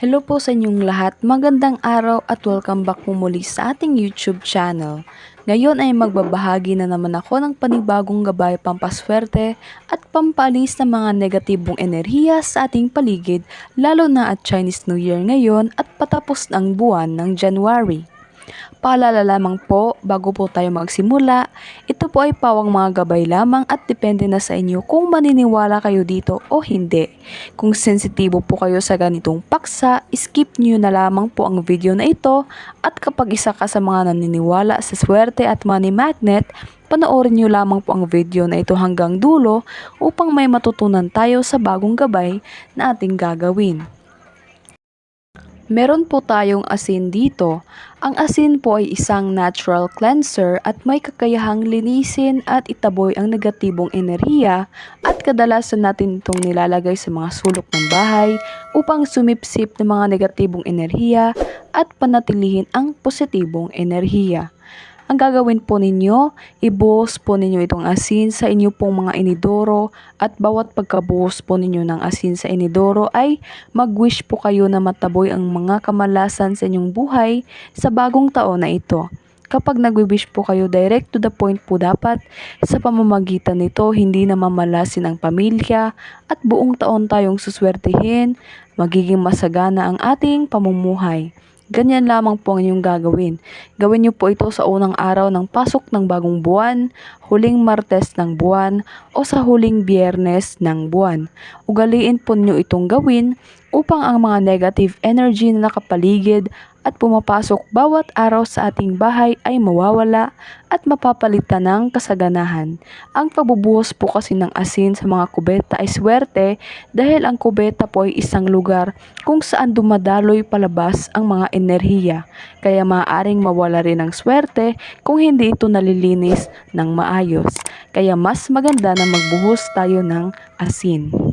Hello po sa inyong lahat, magandang araw at welcome back po muli sa ating YouTube channel. Ngayon ay magbabahagi na naman ako ng panibagong gabay pampaswerte at pampalis ng mga negatibong enerhiya sa ating paligid lalo na at Chinese New Year ngayon at patapos ng buwan ng January. Paalala lamang po, bago po tayo magsimula, ito po ay pawang mga gabay lamang at depende na sa inyo kung maniniwala kayo dito o hindi. Kung sensitibo po kayo sa ganitong paksa, skip nyo na lamang po ang video na ito at kapag isa ka sa mga naniniwala sa swerte at money magnet, panoorin nyo lamang po ang video na ito hanggang dulo upang may matutunan tayo sa bagong gabay na ating gagawin. Meron po tayong asin dito. Ang asin po ay isang natural cleanser at may kakayahang linisin at itaboy ang negatibong enerhiya at kadalasan natin itong nilalagay sa mga sulok ng bahay upang sumipsip ng mga negatibong enerhiya at panatilihin ang positibong enerhiya. Ang gagawin po ninyo, ibuhos po ninyo itong asin sa inyo pong mga inidoro at bawat pagkabuhos po ninyo ng asin sa inidoro ay mag-wish po kayo na mataboy ang mga kamalasan sa inyong buhay sa bagong taon na ito. Kapag nagwi-wish po kayo direct to the point po dapat, sa pamamagitan nito hindi na mamalasin ang pamilya at buong taon tayong suswertihin, magiging masagana ang ating pamumuhay. Ganyan lamang po ang inyong gagawin. Gawin niyo po ito sa unang araw ng pasok ng bagong buwan, huling martes ng buwan, o sa huling biyernes ng buwan. Ugaliin po niyo itong gawin upang ang mga negative energy na nakapaligid at pumapasok bawat araw sa ating bahay ay mawawala at mapapalitan ng kasaganahan. Ang pagbubuhos po kasi ng asin sa mga kubeta ay swerte dahil ang kubeta po ay isang lugar kung saan dumadaloy palabas ang mga enerhiya. Kaya maaaring mawala rin ng swerte kung hindi ito nalilinis ng maayos. Kaya mas maganda na magbuhos tayo ng asin.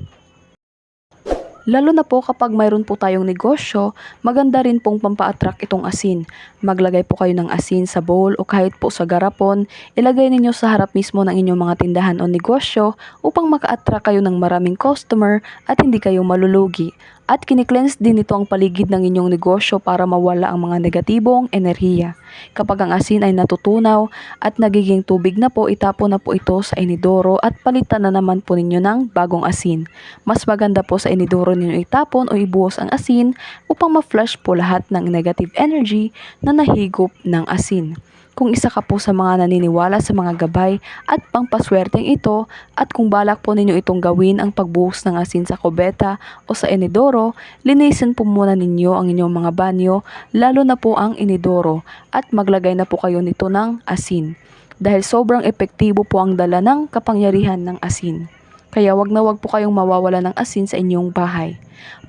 Lalo na po kapag mayroon po tayong negosyo, maganda rin pong pampa-attract itong asin. Maglagay po kayo ng asin sa bowl o kahit po sa garapon, ilagay ninyo sa harap mismo ng inyong mga tindahan o negosyo upang maka-attract kayo ng maraming customer at hindi kayo malulugi. At kinikleanse din ito ang paligid ng inyong negosyo para mawala ang mga negatibong enerhiya. Kapag ang asin ay natutunaw at nagiging tubig na po, itapon na po ito sa inidoro at palitan na naman po ninyo ng bagong asin. Mas maganda po sa inidoro ninyo itapon o ibuhos ang asin upang ma-flush po lahat ng negative energy na nahigop ng asin. Kung isa ka po sa mga naniniwala sa mga gabay at pangpaswerteng ito at kung balak po ninyo itong gawin ang pagbuhos ng asin sa kubeta o sa inidoro, linisin po muna ninyo ang inyong mga banyo, lalo na po ang inidoro at maglagay na po kayo nito ng asin. Dahil sobrang epektibo po ang dala ng kapangyarihan ng asin. Kaya wag na wag po kayong mawawala ng asin sa inyong bahay.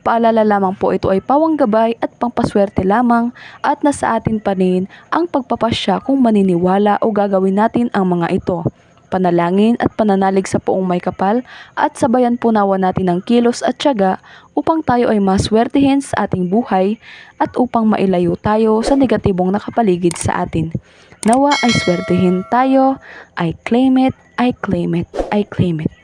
Paalala lamang po ito ay pawang gabay at pangpaswerte lamang at nasa atin pa rin ang pagpapasya kung maniniwala o gagawin natin ang mga ito. Panalangin at pananalig sa poong may kapal at sabayan po nawa natin ng kilos at tiyaga upang tayo ay maswertihin sa ating buhay at upang mailayo tayo sa negatibong nakapaligid sa atin. Nawa ay swertihin tayo, I claim it, I claim it, I claim it.